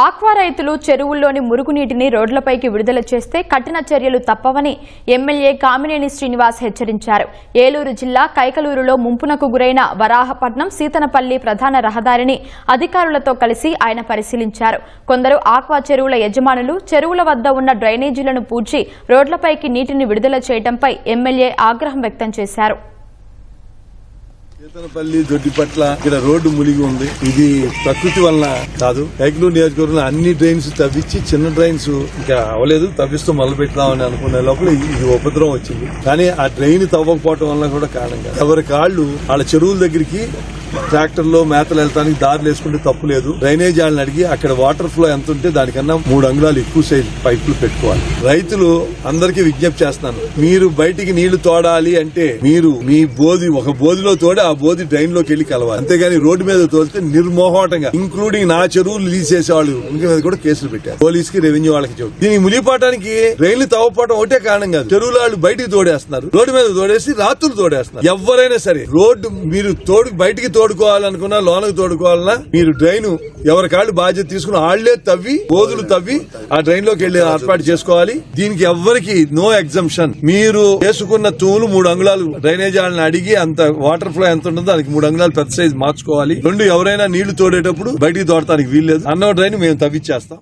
Aqua రైతులు చెరువుల్లోని మురుగునీటిని రోడ్లపైకి విడుదల చేస్తే కఠిన చర్యలు తప్పవని ఎమ్మెల్యే కామినేని శ్రీనివాస్ హెచ్చరించారు. ఏలూరు జిల్లా కైకలూరులో ముంపునకు గురైన వరాహపట్నం సీతనపల్లి ప్రధాన రహదారిని అధికారులతో కలిసి ఆయన పరిశీలించారు. కొందరు ఆక్వా చెరువుల యజమానులు చెరువుల వద్ద ఉన్న డ్రైనేజీలను పూడ్చి రోడ్లపైకి నీటిని విడుదల చేయడంపై ఎమ్మెల్యే ఆగ్రహం వ్యక్తం చేశారు. సీతనపల్లి దొడ్డిపట్ల ఇక్కడ రోడ్డు మునిగి ఉంది. ఇది ప్రకృతి వలన కాదు. కైకలూరు నియోజకవర్గంలో అన్ని డ్రైన్స్ తవ్వించి చిన్న డ్రైన్స్ ఇంకా అవ్వలేదు. తవ్విస్తూ మొదలు పెట్టామని అనుకునే లోపల ఇది ఉపద్రవం వచ్చింది. కానీ ఆ డ్రైన్ తవ్వకపోవటం వల్ల కూడా కారణంగా ఎవరి కాళ్ళు వాళ్ళ చెరువుల దగ్గరికి ట్రాక్టర్లో మేతలు వెళ్తానికి దారులు వేసుకుంటే తప్పు లేదు. డ్రైనేజ్ వాళ్ళని అడిగి అక్కడ వాటర్ ఫ్లో ఎంత ఉంటే దానికన్నా మూడు అంగుళాలు ఎక్కువ సైజ్ పైపులు పెట్టుకోవాలి. రైతులు అందరికీ విజ్ఞప్తి చేస్తున్నాను. మీరు బయటికి నీళ్ళు తోడాలి అంటే మీరు మీ బోధి ఒక బోధిలో తోడి ఆ బోధి డ్రైన్లోకి వెళ్ళి కలవాలి. అంతేగాని రోడ్డు మీద తోలితే నిర్మోహటంగా ఇంక్లూడింగ్ నా చెరువులు లీజ్ వాళ్ళు ఇంక మీద కూడా కేసులు పెట్టారు. పోలీస్కి రెవెన్యూ వాళ్ళకి చెప్పి దీని మునిగిపోవడానికి రైళ్ళు తవ్వపోవడం ఒకటే కారణం కాదు. చెరువుల వాళ్ళు బయటికి తోడేస్తున్నారు. రోడ్డు మీద తోడేసి రాత్రులు తోడేస్తున్నారు. ఎవరైనా సరే రోడ్డు మీరు తోడు బయటికి తోడుకోవాలనుకున్నా లోనకు తోడుకోవాలన్నా మీరు డ్రైన్ ఎవరి కాళ్ళు బాధ్యత తీసుకుని ఆళ్ళే తవ్వి బోధులు తవ్వి ఆ డ్రైన్లోకి వెళ్ళి ఏర్పాటు చేసుకోవాలి. దీనికి ఎవ్వరికి నో ఎగ్జంప్షన్ మీరు వేసుకున్న తూలు మూడు అంగుళాలు డ్రైనేజ్ వాళ్ళని అడిగి అంత వాటర్ ఫ్లో ఎంత ఉంటుందో దానికి మూడు అంగుళాలు పెద్ద సైజ్ మార్చుకోవాలి. రెండు ఎవరైనా నీళ్ళు తోడేటప్పుడు బయటికి తోడటానికి వీల్లేదు. అన్న డ్రైన్ మేము తవ్విచ్చేస్తాం.